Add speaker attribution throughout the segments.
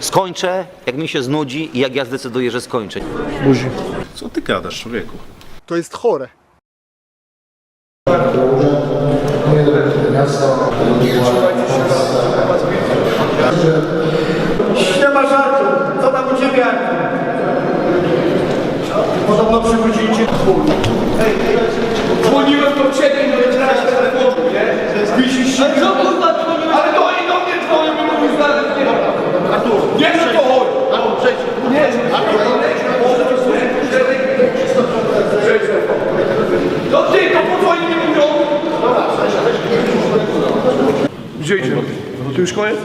Speaker 1: Skończę, jak mi się znudzi i jak ja zdecyduję, że skończę.
Speaker 2: Buzi.
Speaker 3: Co ty gadasz, człowieku?
Speaker 2: To jest chore.
Speaker 4: Nie ma żartu. Co tam u ciebie? Podobno przywrócili cię Hej, dzwoniłem do ciebie i nie wiedziałeś telefonu, nie? Wisisz się. Co kurwa dzwoniłem? Ale to i do mnie dzwonił i mówił znaleźć nie Artur, nie wiem to chodzi. Artur, przejdź. Nie, To ty, to po co oni nie mówią?
Speaker 5: Gdzie idziemy? To już koniec?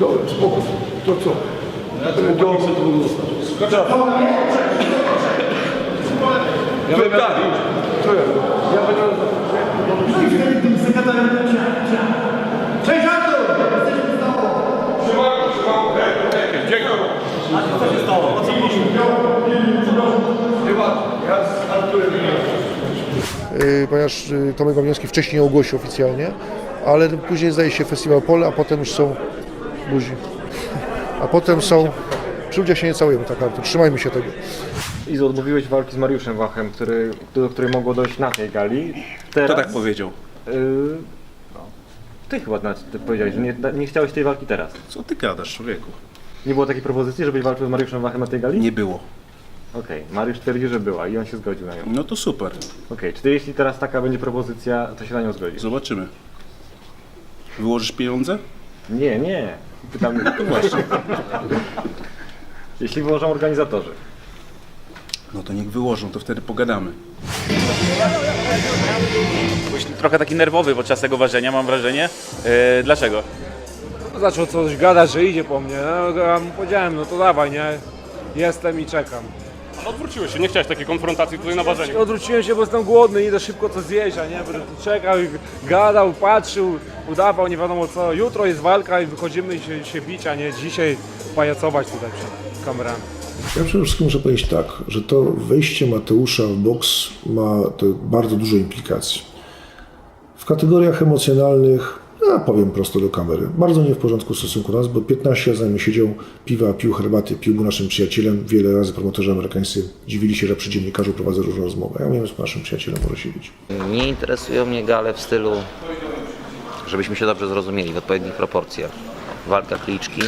Speaker 5: Dobra, spoko. To co? Do... Ja wiem, tak. To ja. Ja będę...
Speaker 4: Cześć Artur!
Speaker 2: Yy, ponieważ yy, Tomek Wawniowski wcześniej nie ogłosił oficjalnie, ale później zdaje się Festiwal Pole, a potem już są buzi. A potem są... Przy ludziach się nie całujemy tak Artur, trzymajmy się tego.
Speaker 6: Izu, odmówiłeś walki z Mariuszem Wachem, który, do której mogło dojść na tej gali. Teraz,
Speaker 3: Kto tak powiedział?
Speaker 6: Yy, no, ty chyba na, ty powiedziałeś, że nie, nie chciałeś tej walki teraz.
Speaker 3: Co ty gadasz, człowieku?
Speaker 6: Nie było takiej propozycji, żebyś walczył z Mariuszem Wachem na tej gali?
Speaker 3: Nie było.
Speaker 6: Okej, Mariusz twierdzi, że była i on się zgodził na nią.
Speaker 3: No to super.
Speaker 6: Okej, czy jeśli teraz taka będzie propozycja, to się na nią zgodzisz?
Speaker 3: Zobaczymy. Wyłożysz pieniądze?
Speaker 6: Nie, nie. Pytam,
Speaker 3: Właśnie.
Speaker 6: jeśli wyłożą organizatorzy.
Speaker 3: No to niech wyłożą, to wtedy pogadamy.
Speaker 7: Byłeś trochę taki nerwowy podczas tego ważenia, mam wrażenie. E, dlaczego?
Speaker 5: Zaczął coś gadać, że idzie po mnie. No, ja mu powiedziałem, no to dawaj, nie? Jestem i czekam.
Speaker 8: Odwróciłeś się, nie chciałeś takiej konfrontacji tutaj na ważeniu.
Speaker 5: Odwróciłem się, bo jestem głodny, idę szybko coś zjeść, a nie? Będę tu czekał, i gadał, patrzył, udawał, nie wiadomo co. Jutro jest walka i wychodzimy się, się bić, a nie dzisiaj pajacować tutaj przed kamerami.
Speaker 9: Ja przede wszystkim muszę powiedzieć tak, że to wejście Mateusza w boks ma to bardzo dużo implikacji. W kategoriach emocjonalnych, ja powiem prosto do kamery, bardzo nie w porządku w stosunku do nas, bo 15 lat za nim siedział, piwa, pił herbaty, pił był naszym przyjacielem. Wiele razy promotorzy amerykańscy dziwili się, że przy dziennikarzu prowadzę różne rozmowy. Ja wiem, z naszym przyjacielem może siedzieć.
Speaker 1: Nie interesują mnie gale w stylu, żebyśmy się dobrze zrozumieli, w odpowiednich proporcjach. Walka kliczki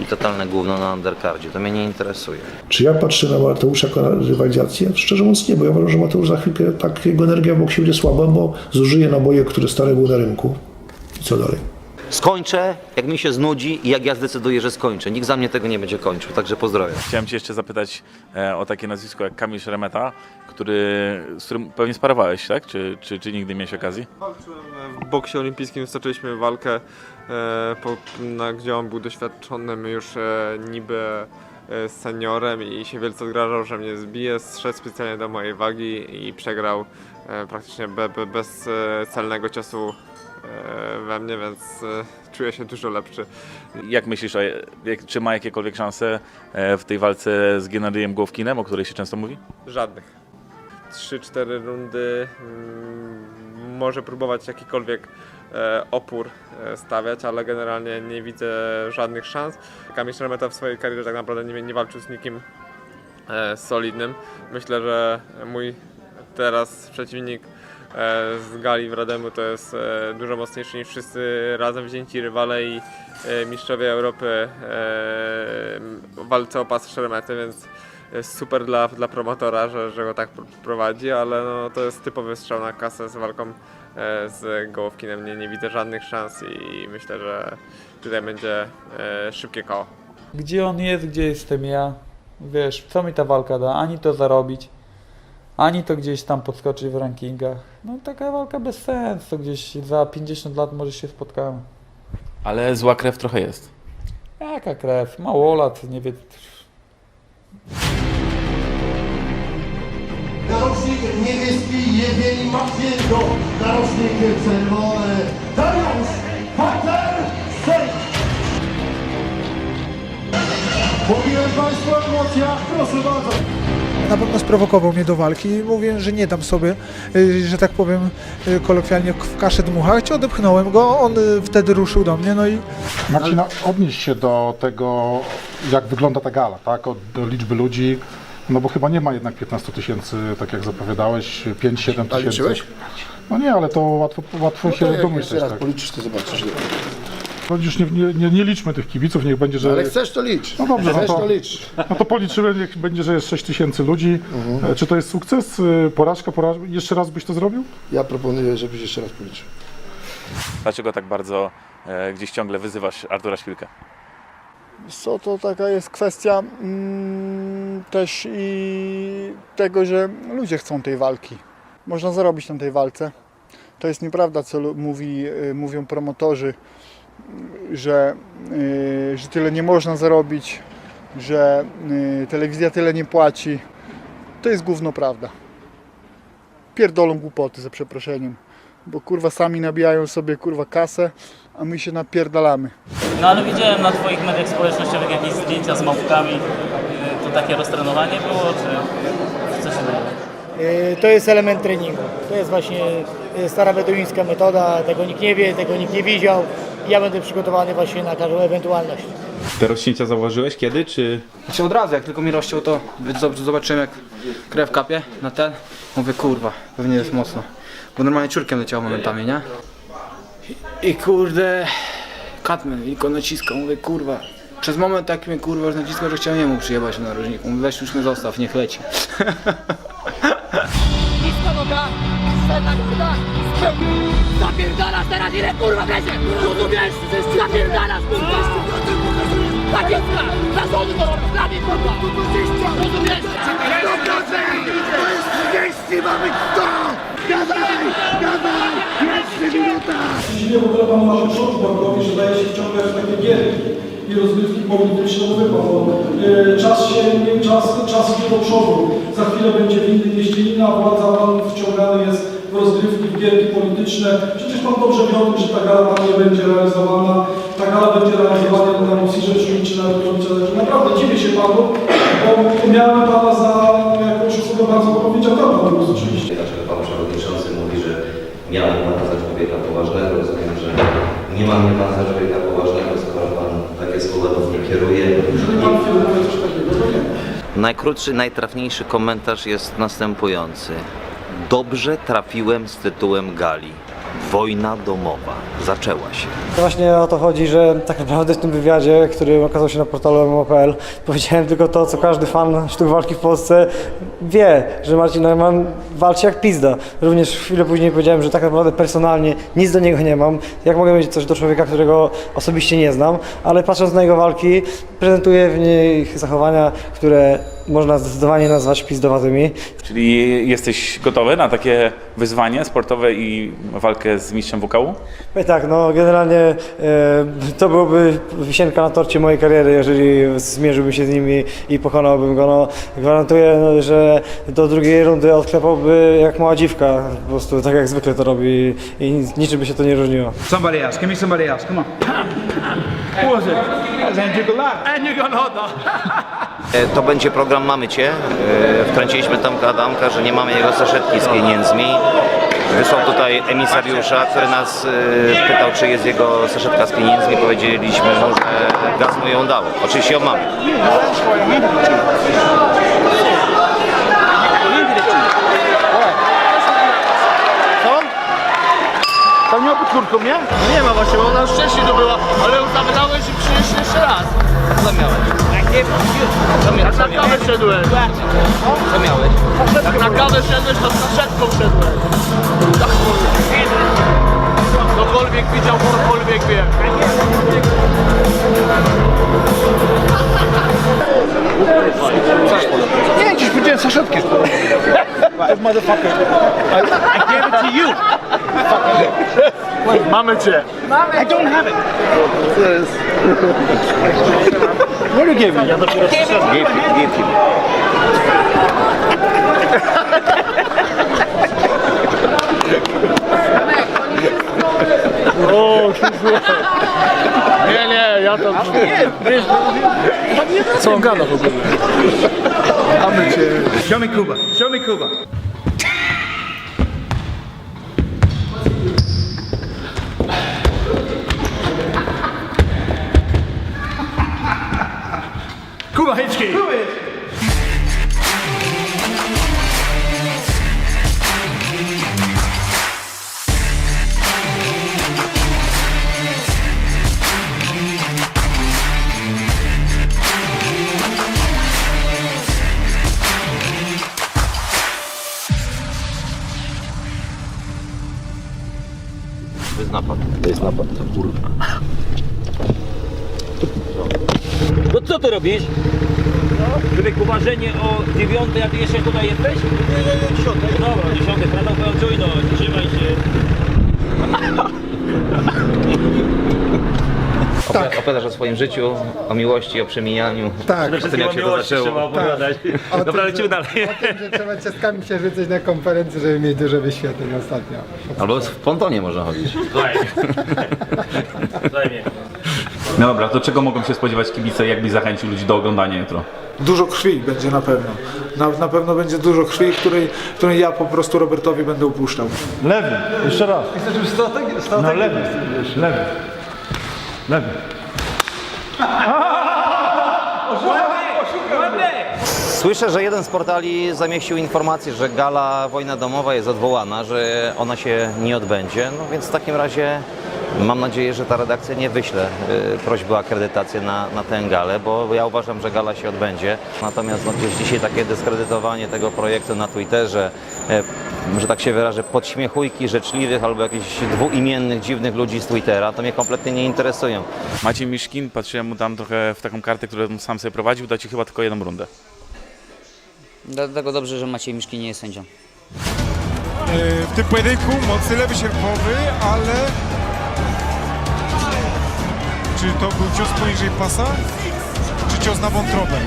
Speaker 1: i totalne gówno na undercardzie. To mnie nie interesuje.
Speaker 9: Czy ja patrzę na Mateusza jako na rywalizację? Szczerze mówiąc nie, bo ja uważam, że Mateusz za chwilkę tak jego energia w boksie będzie słaba, bo zużyje naboje, które stare były na rynku. Co dalej?
Speaker 1: Skończę, jak mi się znudzi i jak ja zdecyduję, że skończę. Nikt za mnie tego nie będzie kończył, także pozdrawiam.
Speaker 7: Chciałem Cię jeszcze zapytać e, o takie nazwisko jak Kamil Szeremeta, który, z którym pewnie sparowałeś, tak? Czy, czy, czy nigdy miałeś okazji?
Speaker 10: W boksie olimpijskim stoczyliśmy walkę, e, po, na, gdzie on był doświadczonym już e, niby e, seniorem i się wielce zgrażał, że mnie zbije. Zszedł specjalnie do mojej wagi i przegrał e, praktycznie be, be, bez e, celnego ciosu e, we mnie, więc e, czuję się dużo lepszy.
Speaker 7: Jak myślisz, jak, czy ma jakiekolwiek szanse e, w tej walce z Gennadyjem Głowkinem, o której się często mówi?
Speaker 10: Żadnych. 3-4 rundy mm, może próbować jakikolwiek e, opór e, stawiać, ale generalnie nie widzę żadnych szans. Kamil Szeremeta w swojej karierze tak naprawdę nie, nie walczył z nikim e, solidnym. Myślę, że mój teraz przeciwnik e, z Gali w Rademu to jest e, dużo mocniejszy niż wszyscy razem wzięci rywale i e, mistrzowie Europy e, w walce o pas Szeremety, więc super dla, dla promotora, że, że go tak pr- prowadzi, ale no, to jest typowy strzał na kasę z walką e, z Gołowkinem. Nie, nie widzę żadnych szans i myślę, że tutaj będzie e, szybkie koło.
Speaker 11: Gdzie on jest, gdzie jestem ja? Wiesz, co mi ta walka da? Ani to zarobić, ani to gdzieś tam podskoczyć w rankingach. No taka walka bez sensu, gdzieś za 50 lat może się spotkamy.
Speaker 7: Ale zła krew trochę jest.
Speaker 11: Jaka krew? Mało lat, nie wiem.
Speaker 4: Narożnik niebieski, jebieli Maciego, narożnik czerwony, Dariusz Pater
Speaker 12: Mówiłem Państwu o emocjach, proszę bardzo.
Speaker 13: Na pewno sprowokował mnie do walki i mówiłem, że nie dam sobie, y, że tak powiem y, kolokwialnie w kaszę dmuchać. Odepchnąłem go, on y, wtedy ruszył do mnie, no i
Speaker 12: Marcina, odnieś się do tego, jak wygląda ta gala, tak? Od, do liczby ludzi. No bo chyba nie ma jednak 15 tysięcy, tak jak zapowiadałeś, 5-7 tysięcy. No nie, ale to łatwo, łatwo się domyśleć. Tak.
Speaker 2: policzysz, to zobaczysz.
Speaker 12: No już nie, nie, nie, nie liczmy tych kibiców, niech będzie, że...
Speaker 2: chcesz, to licz.
Speaker 12: No dobrze, no
Speaker 2: chcesz,
Speaker 12: to,
Speaker 2: to licz.
Speaker 12: no to policzymy, niech będzie, że jest 6 tysięcy ludzi. E, Czy to jest sukces? E, Porażka, porażka? Jeszcze raz byś to zrobił?
Speaker 2: Ja proponuję, żebyś jeszcze raz policzył.
Speaker 7: Dlaczego tak bardzo e, gdzieś ciągle wyzywasz Artura Szpilkę?
Speaker 13: co to taka jest kwestia mm, też i tego, że ludzie chcą tej walki. Można zarobić na tej walce. To jest nieprawda, co mówi, y, mówią promotorzy, że, y, że tyle nie można zarobić, że y, telewizja tyle nie płaci. To jest gówno prawda. Pierdolą głupoty za przeproszeniem. Bo kurwa sami nabijają sobie kurwa kasę, a my się napierdalamy.
Speaker 14: No ale widziałem na Twoich mediach społecznościowych jakieś zdjęcia z małpkami. Y, To takie roztrenowanie było, czy co się dzieje?
Speaker 13: To jest element treningu. To jest właśnie stara beduińska metoda. Tego nikt nie wie, tego nikt nie widział. Ja będę przygotowany właśnie na każdą ewentualność.
Speaker 15: Te rozcięcia zauważyłeś kiedy, czy...
Speaker 6: Znaczy od razu, jak tylko mi rozciął to zobaczyłem jak krew kapie na ten. Mówię kurwa, pewnie jest mocno. Bo normalnie ciurkiem leciało momentami, nie? I, kurde, Katman go naciskał, mówię kurwa. Przez moment tak mnie kurwa już naciskał, że chciałem jemu przyjebać na narożniku. Mówię weź już mnie zostaw, niech leci.
Speaker 4: Nisko noga, sferna kurwa, zapierdalasz teraz ile kurwa wlezie, rozumiesz? Zapierdalasz kurwa, tak jest, na zody to robisz, dla mnie kurwa, rozumiesz? Dobra, to jest 30, mamy to! Gadaj, gadaj, jeszcze minuta!
Speaker 13: Dziwnie w ogóle pan ma przód bankowi, że daje się wciągać w takie gierki i rozgrywki polityczne, no wypa, bo e, czas się, nie, czas, czas idzie do przodu. Za chwilę będzie w innym mieście inna władza, pan wciągany jest rozgrywki, w gierki polityczne. Przecież pan dobrze wie o tym, że ta gala pan nie będzie realizowana. Ta gala będzie realizowana na Rosji Rzeczniczy, na Naprawdę dziwię się panu, bo miałem pana za jakąś osobę bardzo odpowiedzialną, oczywiście.
Speaker 1: Dlaczego pan przewodniczący mówi, że miał mnie pan za człowieka poważnego? Rozumiem, że nie ma mnie pan za człowieka poważnego, skoro pan takie słowa do mnie kieruje.
Speaker 13: Jeżeli pan filmuje coś takiego, to nie.
Speaker 1: Najkrótszy, najtrafniejszy komentarz jest następujący. Dobrze trafiłem z tytułem gali. Wojna domowa zaczęła się.
Speaker 13: Właśnie o to chodzi, że tak naprawdę w tym wywiadzie, który okazał się na portalu MMO.pl, powiedziałem tylko to, co każdy fan sztuk walki w Polsce wie, że Marcin Neumann walczy jak pizda. Również chwilę później powiedziałem, że tak naprawdę personalnie nic do niego nie mam. Jak mogę mieć coś do człowieka, którego osobiście nie znam, ale patrząc na jego walki, prezentuje w nich zachowania, które można zdecydowanie nazwać pizdowatymi.
Speaker 7: Czyli jesteś gotowy na takie wyzwanie sportowe i walkę z mistrzem WKU?
Speaker 13: No i tak, no generalnie e, to byłoby wisienka na torcie mojej kariery, jeżeli zmierzyłbym się z nimi i pokonałbym go. No, gwarantuję, no, że do drugiej rundy odklepałby jak mała dziwka, po prostu tak jak zwykle to robi i nic- niczym by się to nie różniło.
Speaker 4: Somebody else, give me somebody else, come on. Who was it? Andrew.
Speaker 1: E, To będzie program Mamy Cię. E, Wtrąciliśmy tam Adamka, że nie mamy jego saszetki z pieniędzmi. Wysłał tutaj emisariusza, który nas e, pytał, czy jest jego saszetka z pieniędzmi. Powiedzieliśmy mu, że gaz mu ją dał. Oczywiście ją mamy.
Speaker 4: Tam nie ma pod kurtką, nie? Nie ma właśnie, bo ona już wcześniej to była, ale już zapytałeś i przyjdziesz jeszcze raz.
Speaker 1: Co miałeś? Co, mia-
Speaker 4: Jak na kawę szedłeś.
Speaker 1: Co miałeś?
Speaker 4: Jak na kawę szedłeś, to z saszetką szedłeś. Tak, Ktokolwiek widział, ktokolwiek wie.
Speaker 2: Nie, gdzieś powiedziałem saszetkę. Motherfucker. I gave it to you.
Speaker 4: Mamy cię.
Speaker 2: I don't have it. What you give me? Ja dopiero przyszedłem.
Speaker 1: Give him, give him.
Speaker 4: Nie, nie, ja gada. Nie, Co on gada w ogóle? Mamy cię.
Speaker 16: Show me Cuba. Show me Cuba. Kuba Hiczki.
Speaker 1: To jest napad. To jest napad.
Speaker 17: No co ty robisz? Uważenie o dziewiątej, a ty jeszcze tutaj jesteś? Nie, nie, nie, dziesiątej. Dobra, dziesiątej, sprawdzam twoją czujność, trzymaj się.
Speaker 1: Opowi- Opowiadasz o swoim życiu, o miłości, o przemijaniu.
Speaker 18: Tak.
Speaker 1: O tym, jak się to zaczęło.
Speaker 18: O
Speaker 17: Dobra,
Speaker 18: tym,
Speaker 17: lecimy dalej.
Speaker 18: O tym, że trzeba ciastkami się rzucać na konferencji, żeby mieć duże wyświetleń ostatnio.
Speaker 1: Albo w pontonie można chodzić.
Speaker 8: No dobra, to czego mogą się spodziewać kibice, jakbyś zachęcił ludzi do oglądania jutro?
Speaker 4: Dużo krwi będzie na pewno. Na, na pewno będzie dużo krwi, której, której ja po prostu Robertowi będę upuszczał.
Speaker 16: Lewy. Jeszcze raz. No lewy. Lewy. Lewy.
Speaker 1: Słyszę, że jeden z portali zamieścił informację, że gala Wojna Domowa jest odwołana, że ona się nie odbędzie. No więc w takim razie mam nadzieję, że ta redakcja nie wyśle y, prośby o akredytację na, na tę galę, bo ja uważam, że gala się odbędzie. Natomiast no, gdzieś dzisiaj takie dyskredytowanie tego projektu na Twitterze, e, że tak się wyrażę, podśmiechujki życzliwych albo jakichś dwuimiennych, dziwnych ludzi z Twittera, to mnie kompletnie nie interesują.
Speaker 7: Maciej Miszkin, patrzyłem mu tam trochę w taką kartę, którą sam sobie prowadził, da ci chyba tylko jedną rundę.
Speaker 19: Dlatego dobrze, że Maciej Miszki nie jest sędzią.
Speaker 4: W tym pojedynku mocny lewy sierpowy, ale... Czy to był cios poniżej pasa? Czy cios na wątrobę?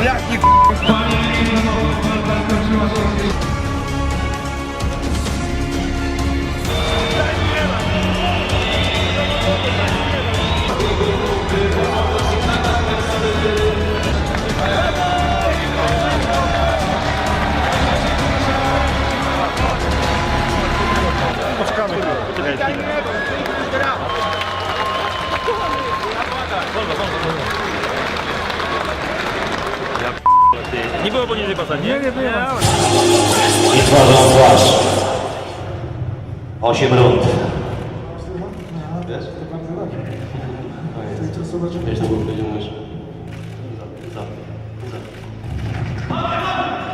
Speaker 17: Nie było poniżej pasa, nie? Nie, nie było.
Speaker 1: I tworzą płaszcz. Osiem rund.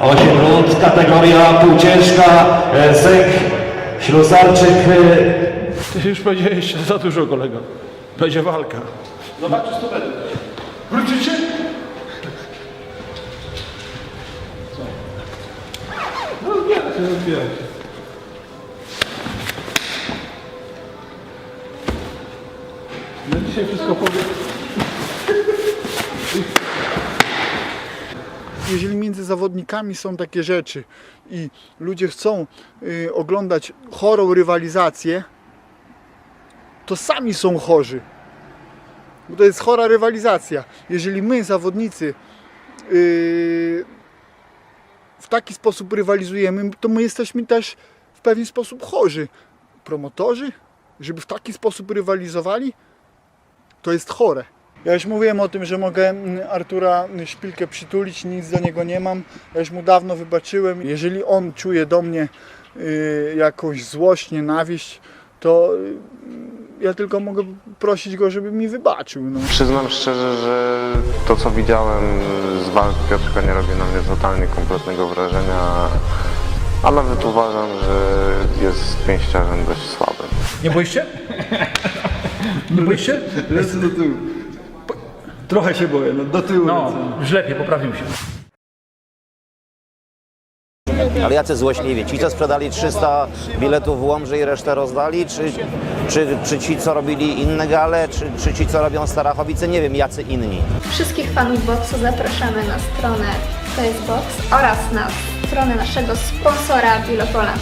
Speaker 1: Osiem rund, kategoria półciężka, e, Sęk, Ślusarczyk. e,
Speaker 16: Ty już powiedziałeś za dużo, kolego. Będzie walka.
Speaker 4: Zobaczysz co będzie. Wrócicie?
Speaker 16: Dzisiaj wszystko.
Speaker 18: Jeżeli między zawodnikami są takie rzeczy i ludzie chcą y, oglądać chorą rywalizację, to sami są chorzy. Bo to jest chora rywalizacja. Jeżeli my, zawodnicy, y, w taki sposób rywalizujemy, to my jesteśmy też w pewien sposób chorzy. Promotorzy, żeby w taki sposób rywalizowali, to jest chore. Ja już mówiłem o tym, że mogę mm, Artura Szpilkę przytulić, nic do niego nie mam. Ja już mu dawno wybaczyłem. Jeżeli on czuje do mnie y, jakąś złość, nienawiść, to y, ja tylko mogę prosić go, żeby mi wybaczył. No.
Speaker 10: Przyznam szczerze, że to co widziałem z walk Piotrka nie robi na mnie totalnie kompletnego wrażenia, a nawet uważam, że jest pięściarzem dość słabym.
Speaker 16: Nie boisz się? Nie boisz się?
Speaker 4: Lecę do tyłu. Trochę się boję, no do tyłu
Speaker 16: No,
Speaker 4: lecę.
Speaker 16: już lepiej, poprawił się.
Speaker 1: Ale jacy złośliwi? Ci, co sprzedali 300 biletów w Łomży i resztę rozdali? Czy, czy, czy ci, co robili inne gale? Czy, czy ci, co robią Starachowice? Nie wiem, jacy inni.
Speaker 14: Wszystkich fanów boksu zapraszamy na stronę Box oraz na stronę naszego sponsora Bilopola.